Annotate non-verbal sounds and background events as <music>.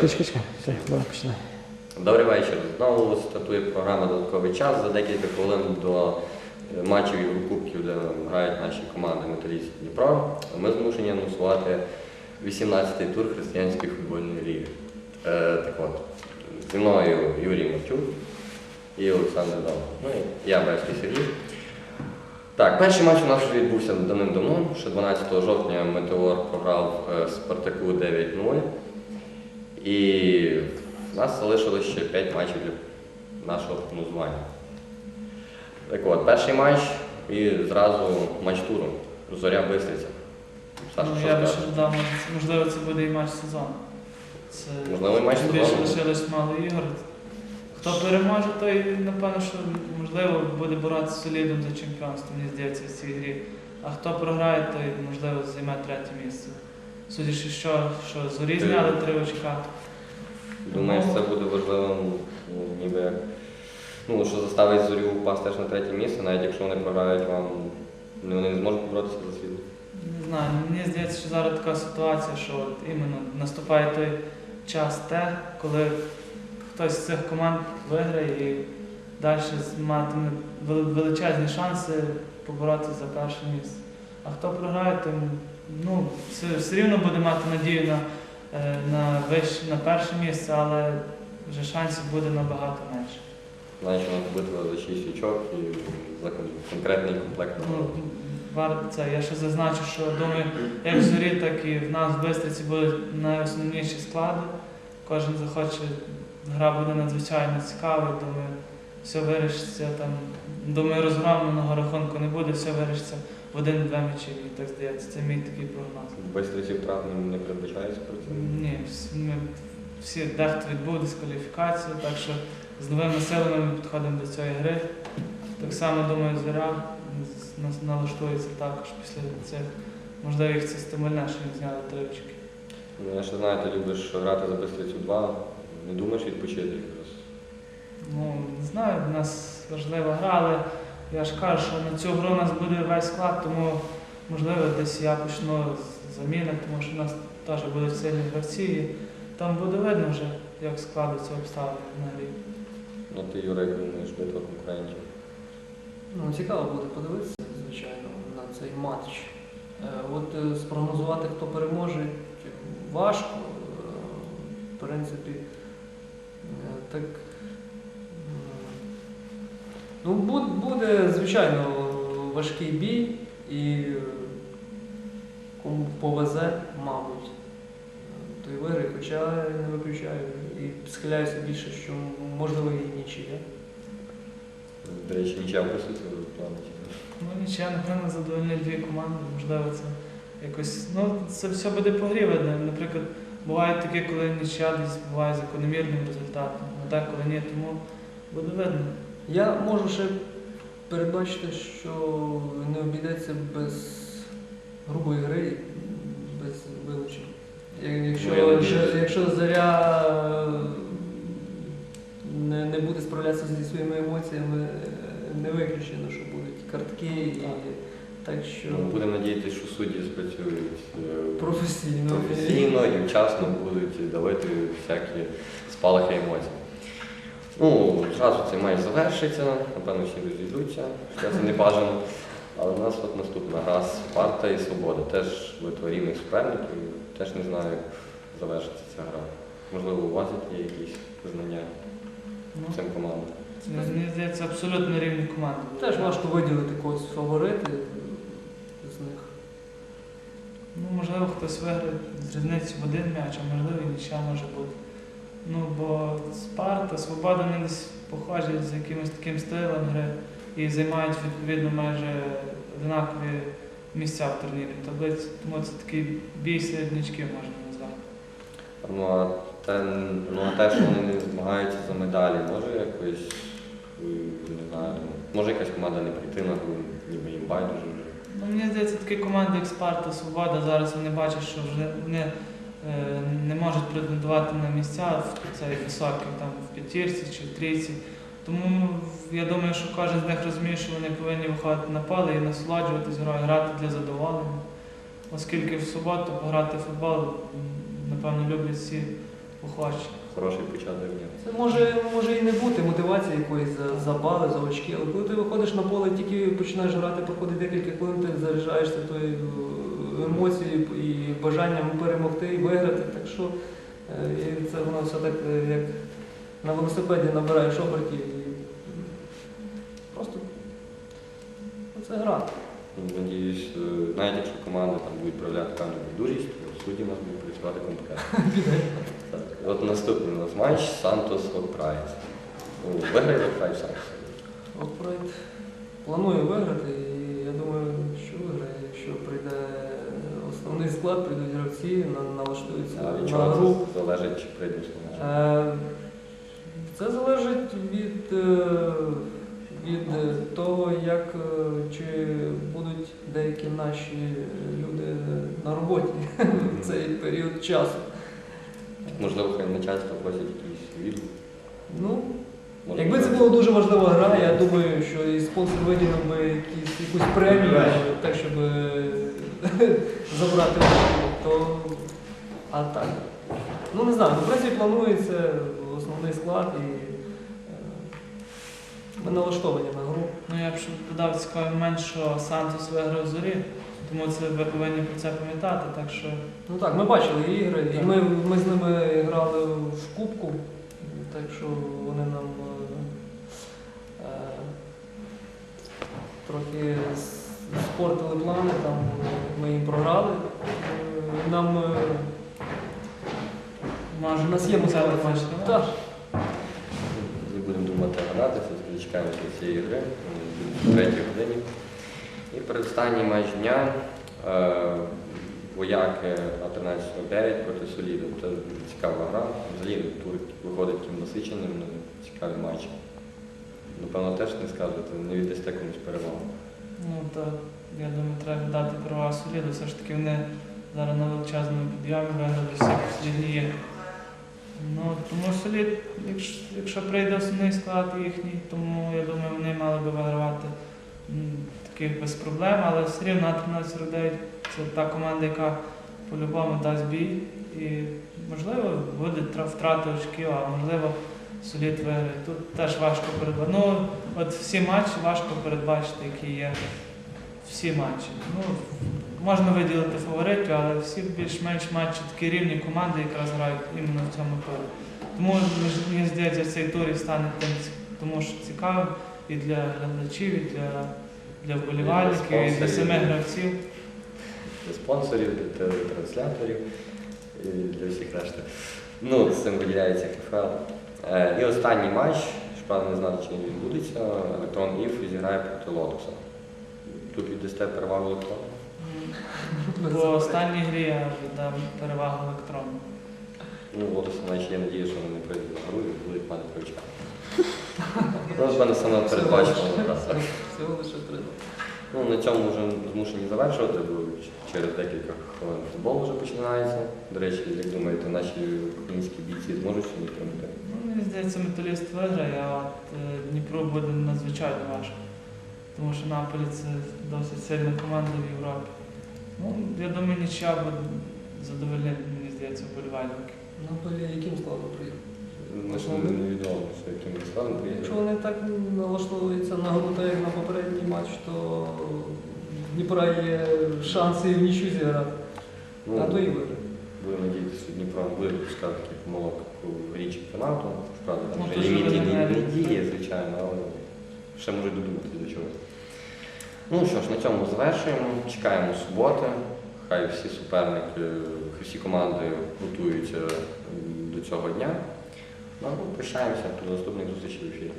Чекай, чекай. Все, давай починай. Добрий вечір. Знову стартує програма Додатковий час. За декілька хвилин до е, матчів Єврокубків, де грають наші команди Металіст Дніпро. Ми змушені анонсувати 18-й тур християнської футбольної ліги. Е, так от, зі мною Юрій Мартюк і Олександр Дав. Ну і я Бельський Сергій. Так, перший матч у нас відбувся давним-давно. Ще 12 жовтня Метеор програв е, Спартаку 9-0. І в нас залишилось ще 5 матчів для нашого прогнозування. Так от, перший матч і зразу матч туру. Зоря Бистриця. Саша, Ну, що я скажеш? ще додав, можливо, це буде і матч сезону. Це Можливо, і матч тим більше сезону. лишилось мало ігор. Хто переможе, той, напевно, що можливо буде боротися солідом за чемпіонство, мені здається, в цій грі. А хто програє, той, можливо, займе третє місце. Судячи, що, що зорі зняли три очка. Думаєш, це буде важливо, ну, ніби. Ну, що заставить зорю впасти теж на третє місце, навіть якщо вони програють вам, ну, вони не зможуть боротися за світ. Не знаю, мені здається, що зараз така ситуація, що от іменно наступає той час те, коли хтось з цих команд виграє і далі матиме величезні шанси поборотися за перше місце. А хто програє, то ну, все, все рівно буде мати надію на, е, на, вище, на перше місце, але вже шансів буде набагато менше. Знаєш, у нас битва за 6 очок і за конкретний комплект. Ну, варто це. Я ще зазначу, що думаю, як в зорі, так і в нас в Бистриці будуть найосновніші склади. Кожен захоче, гра буде надзвичайно цікавою, думаю, все вирішиться там. Думаю, розгромленого рахунку не буде, все вирішиться в один-два м'ячі, мені так здається. Це мій такий прогноз. Бистриці втрат не- передбачається про це. Ні, ми, всі дехто відбув дискваліфікацію, так що з новими силами ми підходимо до цієї гри. Так само, думаю, зоря нас- налаштується також після цих. Можливо, їх це стимульне, що їм зняли три очки. Ну, я ще знаю, ти любиш грати за Бистрицю 2, не думаєш відпочити якраз. Ну, не знаю, в нас важлива гра, але я ж кажу, що на цю гру у нас буде весь склад, тому можливо десь я почну з заміни, тому що в нас теж будуть сильні гравці. І там буде видно вже, як складуться обставини на грі. Ну ти, як думаєш, битва конкурентів. Ну, цікаво буде подивитися, звичайно, на цей матч. Е, От е, спрогнозувати, хто переможе, важко. Е, В принципі, так. Ну, буде, звичайно, важкий бій і кому повезе, мабуть, той виграє, хоча я не виключаю і схиляюся більше, що можливо і нічия. До речі, нічия присутствує в плані. Ну нічого, напевно, задовольнить дві команди, можливо, це якось. Ну, це все буде по грі видно. Наприклад, бувають такі, коли нічия десь буває закономірним результатом, а деколи ні, тому буде видно. Я можу ще передбачити, що не обійдеться без грубої гри, без вилучень. Якщо, Ну, якщо, якщо заря е, не, не буде справлятися зі своїми емоціями, е, не виключено, що будуть картки і так що Ну, будемо надіятися, що судді спрацюють е, професійно. професійно і вчасно будуть давати всякі спалахи емоцій. Ну, зразу цей матч завершиться, напевно, всі розійдуться, що це не бажано. Але в нас от наступна гра Спарта і Свобода. Теж битва рівних суперників. Теж не знаю, як завершиться ця гра. Можливо, у вас є якісь знання Ну, цим командам. це, мені здається, абсолютно рівні команди. Теж важко виділити когось фаворити з них. Ну, можливо, хтось виграє з різниці в один м'яч, а можливо, і нічия може бути. Ну, бо Спарта, Свобода не похожі з якимось таким стилем гри і займають відповідно майже однакові місця в турнірній таблиці. Тому це такий бій середнячків можна назвати. Ну а те, ну, а те, що вони не змагаються за медалі, може якось, не знаю, може якась команда не прийти на гру, ніби їм байдуже вже. Ну, мені здається, такі команди, як Спарта, Свобода, зараз вони бачать, що вже вони е, не можуть претендувати на місця в цей високий там в п'ятірці чи в трійці. Тому я думаю, що кожен з них розуміє, що вони повинні виходити на поле і насолоджуватись грою, грати для задоволення. Оскільки в суботу пограти в футбол, напевно, люблять всі охочі. Хороший початок дня. Це може, може і не бути мотивації якоїсь за, за бали, за очки, але коли ти виходиш на поле, тільки починаєш грати, проходить декілька хвилин, ти заряджаєшся тою е, і бажанням перемогти і виграти. Так що е, і це воно все так, е, як на велосипеді набираєш обертів просто це гра. Ну, Надіюсь, е, навіть якщо команда там буде проявляти певну байдужість, то судді нас будуть працювати компетентно. <laughs> От наступний у нас матч Сантос Окпрайс. Ну, Виграє Окпрайс Сантос. Опрайт планує виграти, основний склад, прийдуть гравці, на- налаштуються А від на чого гру. це залежить, чи прийде слово? Е, Це залежить від, е, від е, того, як е, чи будуть деякі наші люди на роботі в цей період часу. Можливо, хай начальство просить якийсь відгук. Ну, Може, Якби це була дуже важлива гра, я думаю, що і спонсор виділив би якісь, якусь премію, так, щоб е, <laughs> забрати то а так. Ну не знаю, в принципі планується основний склад і е, ми налаштовані на гру. Ну я б ще додав цікавий момент, що Сантос виграв зорі, тому це ви повинні про це пам'ятати. Так що Ну так, ми бачили ігри, і ми, ми з ними грали в кубку, так що вони нам е, е, трохи спортили плани, там ми їм програли. Е, Нам е, у нас є мотивація. матч. Так. Не будемо думати грати, все чекаємо цієї гри о третій годині. І передостанній матч дня е, вояки А1349 проти Соліду. Це цікава гра. Взагалі тур виходить таким насиченим, ну, цікаві матчі. Напевно, теж не скажете, не віддасте комусь перевагу. Ну то я думаю, треба дати права соліду. Все ж таки вони зараз на величезному підйомі виграли всі послідні. Ну тому солід, якщо, якщо прийде основний склад їхній, тому я думаю, вони мали би вигравати таких без проблем, але все рівно 13-49 це та команда, яка по-любому дасть бій. І можливо буде тра- втрати очків, а можливо виграє. Тут теж важко передбачити. Ну, от всі матчі важко передбачити, які є. Всі матчі. Ну, можна виділити фаворитів, але всі більш-менш матчі такі рівні команди якраз грають іменно в цьому турі. Тому мені- здається, цей тур і стане тим, тому що цікавим і для глядачів, і для, для вболівальників, і для самих гравців. Для спонсорів, для телетрансляторів і для всіх решти. Ну, з цим виділяється ХФЛ. Е, і останній матч, щоправда, не знати, чи він відбудеться, Електрон Іф зіграє проти Лотоса. Тут віддасте перевагу електрону. По останній грі я віддам перевагу електрону. Ну, Лотоса наче є надія, що вони не прийдуть на гру і будуть мати привчати. Ну, напевно, саме передбачено. Всього лише три. Ну, на цьому вже змушені завершувати, бо через декілька хвилин футбол вже починається. До речі, як думаєте, наші українські бійці зможуть сьогодні тримати? Ну, здається, металіст виграє, а от е, Дніпру буде надзвичайно важко. Тому що Наполі це досить сильна команда в Європі. Ну, я думаю, нічия буде задовольнити, мені здається, вболівальників. Наполі яким складом приїхав? Ж не- невідомо, що яким складом Якщо вони так налаштовуються на гру, так як на попередній матч, то в Дніпра є шанси і в нічю зіграти. Ну, А то і виграє. Будемо надіятися, що Дніпро не буде допускати таких помилок у грі чемпіонату. Правда, там Ну, вже ліміт не, не- діє, звичайно, але ще можуть додуматися до чогось. Ну що ж, на цьому завершуємо. Чекаємо суботи. Хай всі суперники, хай всі команди готуються до цього дня. Ну, а прощаємося до наступних зустрічей в ефірі.